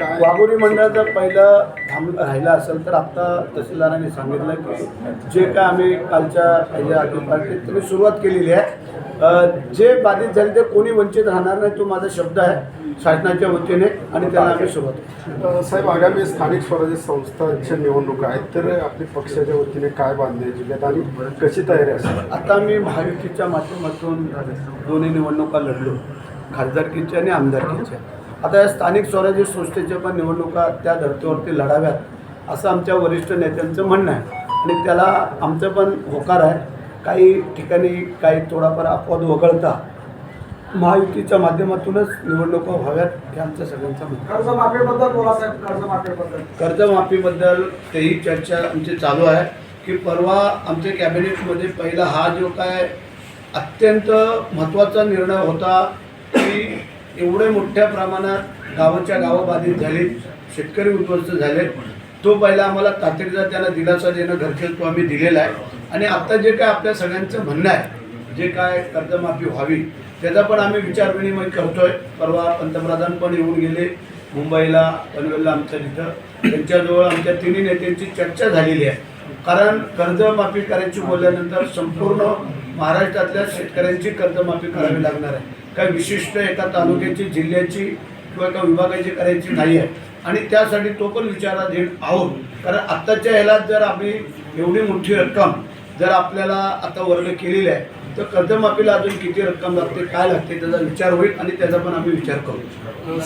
वाघोरी मंडळाचं पहिलं थांब राहिलं असेल तर आत्ता तहसीलदारांनी सांगितलं की जे काय आम्ही कालच्या ह्याच्या अटीपाटीत तुम्ही सुरुवात केलेली आहे. जे बाधित झाले ते कोणी वंचित राहणार नाही तो माझा शब्द आहे शासनाच्या वतीने आणि त्याला आम्ही सुरुवात साहेब आगामी स्थानिक स्वराज्य संस्थांच्या निवडणुका आहेत तर आपली पक्षाच्या वतीने काय बांधण्याची आहेत आणि कशी तयारी असेल? आता मी महायुतीच्या माध्यमातून दोन्ही निवडणुका लढलो खासदारकीच्या आणि आमदारकीच्या आता या स्थानिक स्वराज्य संस्थेच्या पण निवडणुका त्या धर्तीवरती लढाव्यात असं आमच्या वरिष्ठ नेत्यांचं म्हणणं आहे. आणि त्याला आमचं पण होकार आहे. काही ठिकाणी काही थोडाफार अपवाद वगळता महायुतीच्या माध्यमातूनच निवडणुका व्हाव्यात हे आमचं सगळ्यांचं. कर्जमाफीबद्दल बोला साहेब कर्जमाफीबद्दल. कर्जमाफीबद्दल तेही चर्चा आमची चालू आहे. की परवा आमच्या कॅबिनेटमध्ये पहिला हा जो काय अत्यंत महत्त्वाचा निर्णय होता की एवढे मोठ्या प्रमाणात गावाच्या गावं बाधित झाली शेतकरी उद्ध्वस्त झाले. तो पहिला आम्हाला तातडीचा त्यांना दिलासा देणं गरजेचं तो आम्ही दिलेला आहे. आणि आता जे काय आपल्या सगळ्यांचं म्हणणं आहे जे काय कर्जमाफी व्हावी त्याचा पण आम्ही विचारविनिमय करतोय. परवा पंतप्रधान पण येऊन गेले मुंबईला पनवेलला आमच्या तिथं. त्यांच्याजवळ आमच्या तिन्ही नेत्यांची चर्चा झालेली आहे. कारण कर्जमाफी करायची बोलल्यानंतर संपूर्ण महाराष्ट्रातल्या शेतकऱ्यांची कर्जमाफी करावी लागणार आहे. काही विशिष्ट एका तालुक्याची जिल्ह्याची किंवा एका विभागाची करायची नाही आहे. आणि त्यासाठी तो पण विचारात घेत आहोत. कारण आत्ताच्या ह्याला जर आम्ही एवढी मोठी रक्कम जर आपल्याला आता वर्ग केलेली आहे तर कर्जमाफीला अजून किती रक्कम लागते काय लागते त्याचा विचार होईल आणि त्याचा पण आम्ही विचार करू.